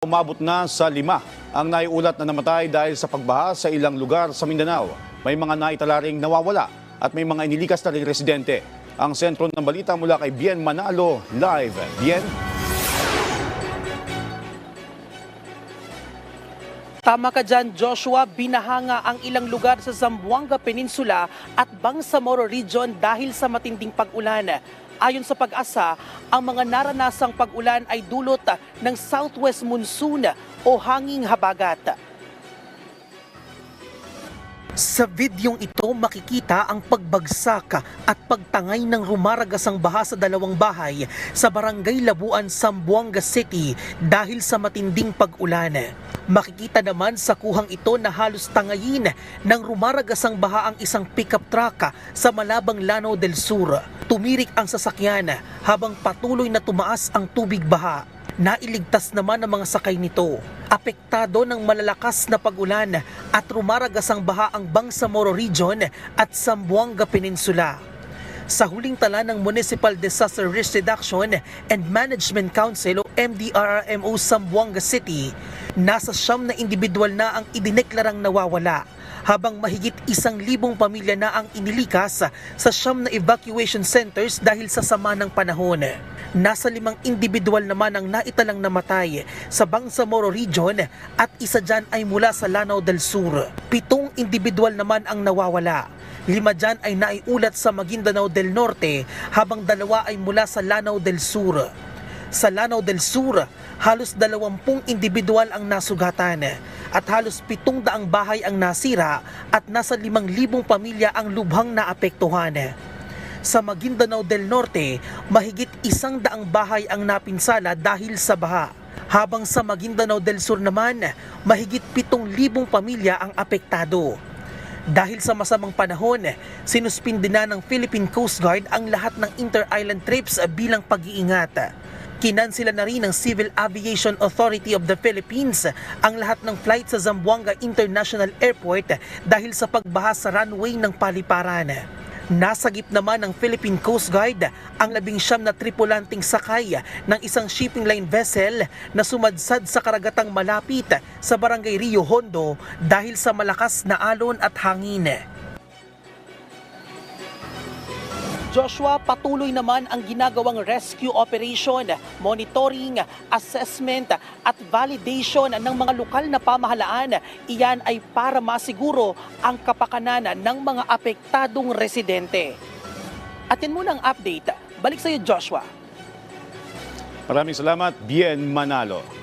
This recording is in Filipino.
Umabot na sa lima ang naiulat na namatay dahil sa pagbaha sa ilang lugar sa Mindanao. May mga naitala ring nawawala at may mga inilikas na ring residente. Ang sentro ng balita mula kay Bien Manalo, live. Bien? Tama ka dyan, Joshua. Binahanga ang ilang lugar sa Zamboanga Peninsula at Bangsamoro Region dahil sa matinding pag-ulan. Ayon sa pag-asa, ang mga naranasang pag-ulan ay dulot ng southwest monsoon o hanging habagat. Sa videong ito makikita ang pagbagsak at pagtangay ng rumaragasang baha sa dalawang bahay sa Barangay Labuan, Sambuanga City dahil sa matinding pag-ulan. Makikita naman sa kuhang ito na halos tangayin ng rumaragasang baha ang isang pickup truck sa Malabang Lanao del Sur. Tumirik ang sasakyan habang patuloy na tumaas ang tubig baha. Nailigtas naman ang mga sakay nito. Apektado ng malalakas na pag-ulan at rumaragasang baha ang Bangsamoro Region at Sambuanga Peninsula. Sa huling tala ng Municipal Disaster Risk Reduction and Management Council o MDRRMO Sambuanga City, nasa siyam na individual na ang idineklarang nawawala habang mahigit isang libong pamilya na ang inilikas sa siyam na evacuation centers dahil sa sama ng panahon. Nasa limang individual naman ang naitalang namatay sa Bangsamoro Region at isa dyan ay mula sa Lanao del Sur. Pitong individual naman ang nawawala. Lima dyan ay naiulat sa Maguindanao del Norte habang dalawa ay mula sa Lanao del Sur. Sa Lanao del Sur, halos dalawampung individual ang nasugatan at halos pitong daang bahay ang nasira at nasa limang libong pamilya ang lubhang naapektuhan. Sa Maguindanao del Norte, mahigit isang daang bahay ang napinsala dahil sa baha. Habang sa Maguindanao del Sur naman, mahigit pitong libong pamilya ang apektado. Dahil sa masamang panahon, sinuspindi na ng Philippine Coast Guard ang lahat ng inter-island trips bilang pag-iingat. Kinansila na rin ng Civil Aviation Authority of the Philippines ang lahat ng flight sa Zamboanga International Airport dahil sa pagbaha sa runway ng paliparan. Nasagip naman ng Philippine Coast Guard ang labing siyam na tripulanting sakay ng isang shipping line vessel na sumadsad sa karagatang malapit sa barangay Rio Hondo dahil sa malakas na alon at hangin. Joshua, patuloy naman ang ginagawang rescue operation, monitoring, assessment at validation ng mga lokal na pamahalaan. Iyan ay para masiguro ang kapakanan ng mga apektadong residente. Atin muna ang update. Balik sa iyo, Joshua. Maraming salamat, Bien Manalo.